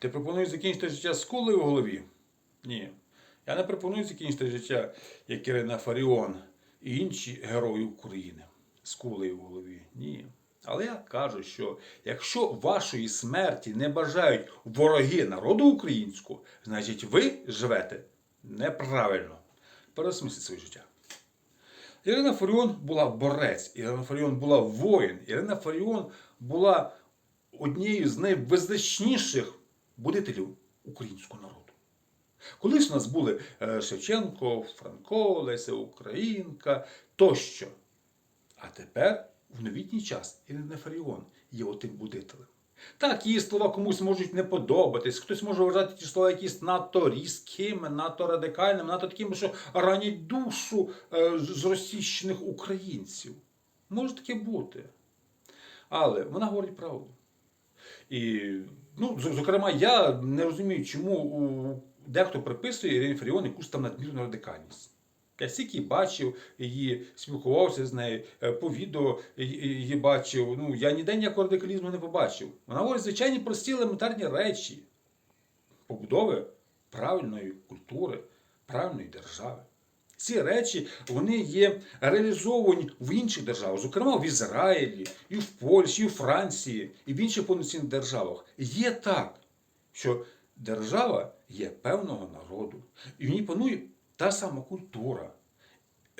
Ти пропонуєш закінчити життя з кулею в голові? Ні. Я не пропоную закінчити життя, як Ірина Фаріон і інші герої України з кулею в голові. Ні. Але я кажу, що якщо вашої смерті не бажають вороги народу українського, значить ви живете неправильно. Переосмисліть своє життя. Ірина Фаріон була борець, Ірина Фаріон була воїн, Ірина Фаріон була однією з найвизначніших будителів українського народу. Колись у нас були е, Шевченко, Франко, Леся Українка тощо. А тепер, в новітній час, Ірина Фаріон є отим будителем. Так, її слова комусь можуть не подобатись, хтось може вважати ті слова якісь надто різкими, надто радикальними, надто такими, що ранять душу е, з російщених українців. Може таке бути. Але вона говорить правду. І, ну, зокрема, я не розумію, чому у- дехто приписує Ірині Фаріон якусь там надмірну радикальність. Я стільки бачив її, спілкувався з нею, е, по відео її бачив. Ну, я ніде ніякого радикалізму не побачив. Вона говорить звичайні прості елементарні речі побудови правильної культури, правильної держави. Ці речі вони є реалізовані в інших державах, зокрема в Ізраїлі, і в Польщі, і в Франції, і в інших повноцінних державах. Є так, що держава є певного народу, і в ній панує та сама культура.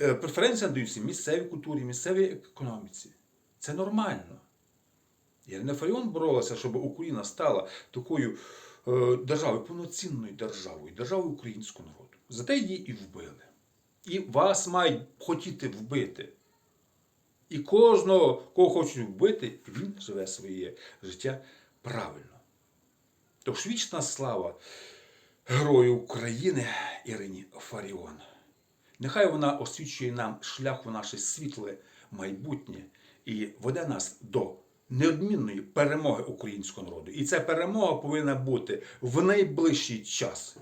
Е, Преференції надаються місцевій культурі, місцевій економіці. Це нормально. Ірина Фаріон боролася, щоб Україна стала такою е, державою, повноцінною державою, державою українського народу. Зате її і вбили. І вас мають хотіти вбити. І кожного, кого хочуть вбити, він живе своє життя правильно. Тож вічна слава герою України Ірині Фаріон. Нехай вона освічує нам шлях у наше світле майбутнє і веде нас до неодмінної перемоги українського народу. І ця перемога повинна бути в найближчий час.